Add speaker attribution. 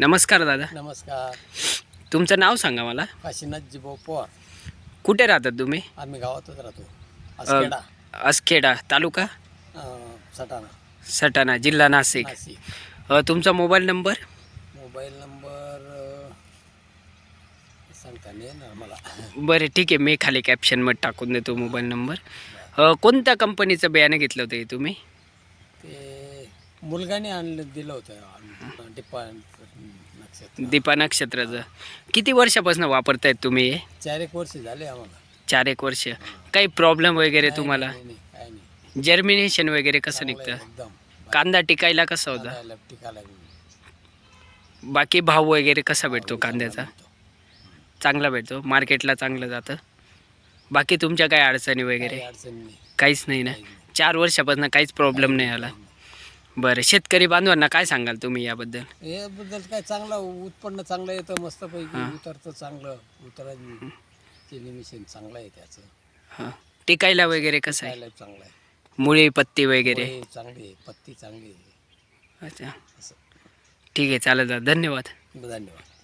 Speaker 1: नमस्कार दादा.
Speaker 2: नमस्कार.
Speaker 1: तुमचं नाव सांगा मला.
Speaker 2: काशीनाथ जिभाऊ पवार.
Speaker 1: कुठे राहतात तुम्ही?
Speaker 2: आम्ही गावातच राहतो. असखेडा.
Speaker 1: असखेडा तालुका?
Speaker 2: अं, सटाणा.
Speaker 1: सटाणा जिल्हा नाशिक.
Speaker 2: नाशिक.
Speaker 1: अ, तुमचा मोबाईल नंबर?
Speaker 2: मोबाईल नंबर अं, सांगता नाही येणार मला.
Speaker 1: बरं ठीक आहे. मी खाली कॅप्शनमध्ये टाकून देतो मोबाईल नंबर. अ, कोणत्या कंपनीचं बियाणं घेतलं होतं हे तुम्ही?
Speaker 2: ते मुलगाने आणलं दिलं होतं डिपा नक्षत्र
Speaker 1: दीपा नक्षत्राचं. किती वर्षापासून वापरतायत तुम्ही? हे
Speaker 2: चार एक वर्ष झाले आम्हाला.
Speaker 1: चार एक वर्ष. काही प्रॉब्लेम वगैरे तुम्हाला?
Speaker 2: नाही, नाही, काय नाही.
Speaker 1: जर्मिनेशन वगैरे कसं निघतं?
Speaker 2: एकदम.
Speaker 1: कांदा टिकायला कसा होता?
Speaker 2: कांदा टिका
Speaker 1: बाकी भाव वगैरे कसा भेटतो कांद्याचा? चांगला भेटतो? मार्केटला चांगलं जातं? बाकी तुमच्या काय अडचणी वगैरे?
Speaker 2: अडचण नाही.
Speaker 1: काहीच नाही ना? चार वर्षापासून काहीच प्रॉब्लेम नाही. आला. बरं शेतकरी बांधवांना काय सांगाल तुम्ही याबद्दल?
Speaker 2: याबद्दल काय चांगलं उत्पन्न चांगलं येतं मस्तपैकी उतरतं चांगलं. उतरायचं मिशन चांगलं आहे त्याचं.
Speaker 1: हां. टिकायला वगैरे कसं आहे?
Speaker 2: खायला चांगलं आहे.
Speaker 1: मुळी पत्ती वगैरे?
Speaker 2: पोहे चांगली आहे पत्ती चांगली आहे.
Speaker 1: अच्छा.
Speaker 2: असं.
Speaker 1: ठीक आहे चालेल दादा. धन्यवाद.
Speaker 2: धन्यवाद.